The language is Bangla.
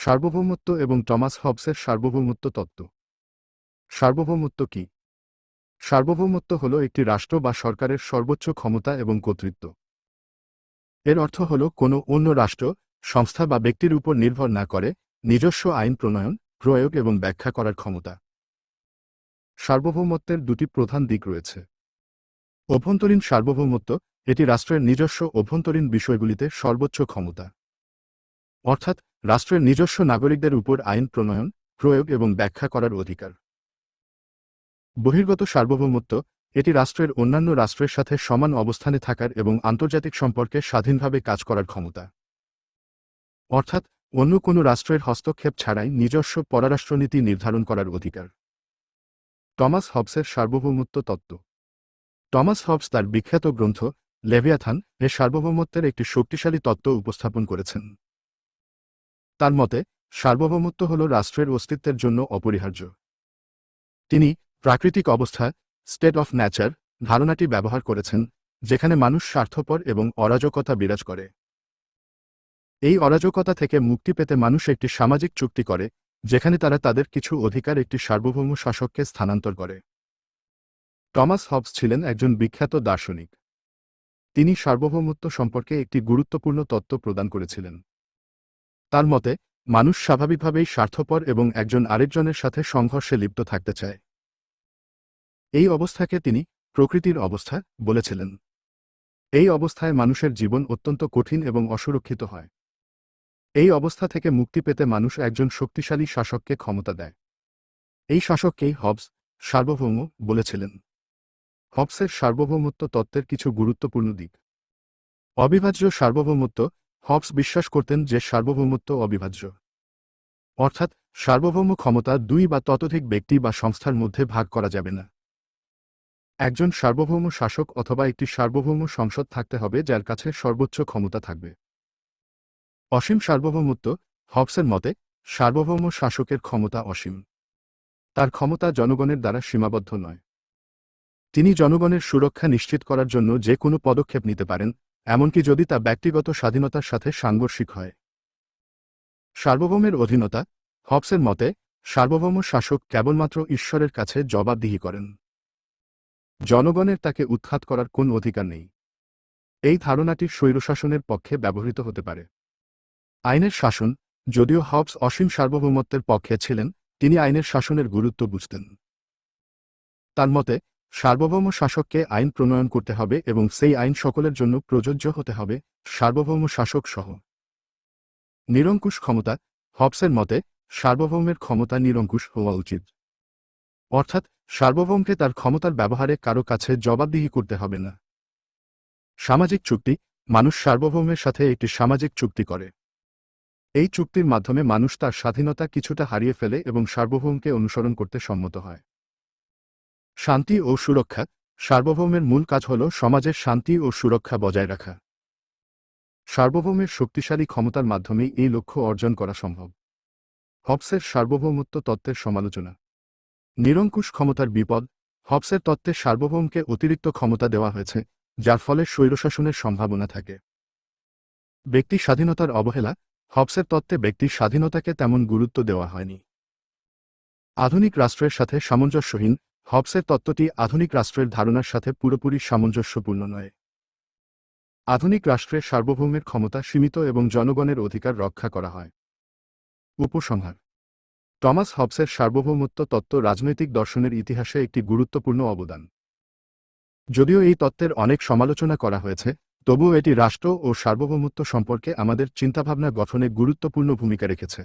সার্বভৌমত্ব এবং টমাস হবসের সার্বভৌমত্ব তত্ত্ব। সার্বভৌমত্ব কি? সার্বভৌমত্ব হল একটি রাষ্ট্র বা সরকারের সর্বোচ্চ ক্ষমতা এবং কর্তৃত্ব। এর অর্থ হল কোনো অন্য রাষ্ট্র, সংস্থা বা ব্যক্তির উপর নির্ভর না করে নিজস্ব আইন প্রণয়ন, প্রয়োগ এবং ব্যাখ্যা করার ক্ষমতা। সার্বভৌমত্বের দুটি প্রধান দিক রয়েছে। অভ্যন্তরীণ সার্বভৌমত্ব, এটি রাষ্ট্রের নিজস্ব অভ্যন্তরীণ বিষয়গুলিতে সর্বোচ্চ ক্ষমতা। অর্থাৎ রাষ্ট্রের নিজস্ব নাগরিকদের উপর আইন প্রণয়ন, প্রয়োগ এবং ব্যাখ্যা করার অধিকার। বহির্গত সার্বভৌমত্ব, এটি রাষ্ট্রের অন্যান্য রাষ্ট্রের সাথে সমান অবস্থানে থাকার এবং আন্তর্জাতিক সম্পর্কে স্বাধীনভাবে কাজ করার ক্ষমতা। অর্থাৎ, অন্য কোনো রাষ্ট্রের হস্তক্ষেপ ছাড়াই নিজস্ব পররাষ্ট্রনীতি নির্ধারণ করার অধিকার। টমাস হবসের সার্বভৌমত্ব তত্ত্ব। টমাস হবস তার বিখ্যাত গ্রন্থ লেভিয়াথান এ সার্বভৌমত্বের একটি শক্তিশালী তত্ত্ব উপস্থাপন করেছেন। তার মতে, সার্বভৌমত্ব হল রাষ্ট্রের অস্তিত্বের জন্য অপরিহার্য। তিনি প্রাকৃতিক অবস্থা স্টেট অফ ন্যাচার ধারণাটি ব্যবহার করেছেন, যেখানে মানুষ স্বার্থপর এবং অরাজকতা বিরাজ করে। এই অরাজকতা থেকে মুক্তি পেতে মানুষ একটি সামাজিক চুক্তি করে, যেখানে তারা তাদের কিছু অধিকার একটি সার্বভৌম শাসককে স্থানান্তর করে। টমাস হবস ছিলেন একজন বিখ্যাত দার্শনিক। তিনি সার্বভৌমত্ব সম্পর্কে একটি গুরুত্বপূর্ণ তত্ত্ব প্রদান করেছিলেন। তার মতে, মানুষ স্বাভাবিকভাবেই স্বার্থপর এবং একজন আরেকজনের সাথে সংঘর্ষে লিপ্ত থাকতে চায়। এই অবস্থাকে তিনি প্রকৃতির অবস্থা বলেছিলেন। এই অবস্থায় মানুষের জীবন অত্যন্ত কঠিন এবং অসুরক্ষিত হয়। এই অবস্থা থেকে মুক্তি পেতে মানুষ একজন শক্তিশালী শাসককে ক্ষমতা দেয়। এই শাসককেই হবস, সার্বভৌম বলেছিলেন। হবসের সার্বভৌমত্ব তত্ত্বের কিছু গুরুত্বপূর্ণ দিক। অবিভাজ্য সার্বভৌমত্ব হবস বিশ্বাস করতেন যে সার্বভৌমত্ব অবিভাজ্য। অর্থাৎ, সার্বভৌম ক্ষমতা দুই বা ততোধিক ব্যক্তি বা সংস্থার মধ্যে ভাগ করা যাবে না। একজন সার্বভৌম শাসক অথবা একটি সার্বভৌম সংসদ থাকতে হবে যার কাছে সর্বোচ্চ ক্ষমতা থাকবে। অসীম সার্বভৌমত্ব, হবসের মতে, সার্বভৌম শাসকের ক্ষমতা অসীম। তার ক্ষমতা জনগণের দ্বারা সীমাবদ্ধ নয়। তিনি জনগণের সুরক্ষা নিশ্চিত করার জন্য যে কোনো পদক্ষেপ নিতে পারেন এমনকি যদি তা ব্যক্তিগত স্বাধীনতার সাথে সাংঘর্ষিক হয়। সার্বভৌমের অধীনতা, হবসের মতে, সার্বভৌম শাসক কেবলমাত্র ঈশ্বরের কাছে জবাবদিহি করেন। জনগণের তাকে উৎখাত করার কোন অধিকার নেই। এই ধারণাটি স্বৈরশাসনের পক্ষে ব্যবহৃত হতে পারে। আইনের শাসন, যদিও হবস অসীম সার্বভৌমত্বের পক্ষে ছিলেন, তিনি আইনের শাসনের গুরুত্ব বুঝতেন। তার মতে সার্বভৌম শাসককে আইন প্রণয়ন করতে হবে এবং সেই আইন সকলের জন্য প্রযোজ্য হতে হবে, সার্বভৌম শাসক সহ। নিরঙ্কুশ ক্ষমতা, হবসের মতে, সার্বভৌমের ক্ষমতা নিরঙ্কুশ হওয়া উচিত। অর্থাৎ, সার্বভৌমকে তার ক্ষমতার ব্যবহারে কারও কাছে জবাবদিহি করতে হবে না। সামাজিক চুক্তি, মানুষ সার্বভৌমের সাথে একটি সামাজিক চুক্তি করে। এই চুক্তির মাধ্যমে মানুষ তার স্বাধীনতা কিছুটা হারিয়ে ফেলে এবং সার্বভৌমকে অনুসরণ করতে সম্মত হয়। শান্তি ও সুরক্ষা, সার্বভৌমের মূল কাজ হল সমাজের শান্তি ও সুরক্ষা বজায় রাখা। সার্বভৌমের শক্তিশালী ক্ষমতার মাধ্যমেই এই লক্ষ্য অর্জন করা সম্ভব। হবসের সার্বভৌমত্ব তত্ত্বের সমালোচনা। নিরঙ্কুশ ক্ষমতার বিপদ, হবসের তত্ত্বে সার্বভৌমকে অতিরিক্ত ক্ষমতা দেওয়া হয়েছে, যার ফলে স্বৈরশাসনের সম্ভাবনা থাকে। ব্যক্তি স্বাধীনতার অবহেলা, হবসের তত্ত্বে ব্যক্তির স্বাধীনতাকে তেমন গুরুত্ব দেওয়া হয়নি। আধুনিক রাষ্ট্রের সাথে সামঞ্জস্যহীন হবসের তত্ত্বটি আধুনিক রাষ্ট্রের ধারণার সাথে পুরোপুরি সামঞ্জস্যপূর্ণ নয়। আধুনিক রাষ্ট্রের সার্বভৌমের ক্ষমতা সীমিত এবং জনগণের অধিকার রক্ষা করা হয়। উপসংহার। টমাস হবসের সার্বভৌমত্ব তত্ত্ব রাজনৈতিক দর্শনের ইতিহাসে একটি গুরুত্বপূর্ণ অবদান। যদিও এই তত্ত্বের অনেক সমালোচনা করা হয়েছে, তবুও এটি রাষ্ট্র ও সার্বভৌমত্ব সম্পর্কে আমাদের চিন্তাভাবনা গঠনে গুরুত্বপূর্ণ ভূমিকা রেখেছে।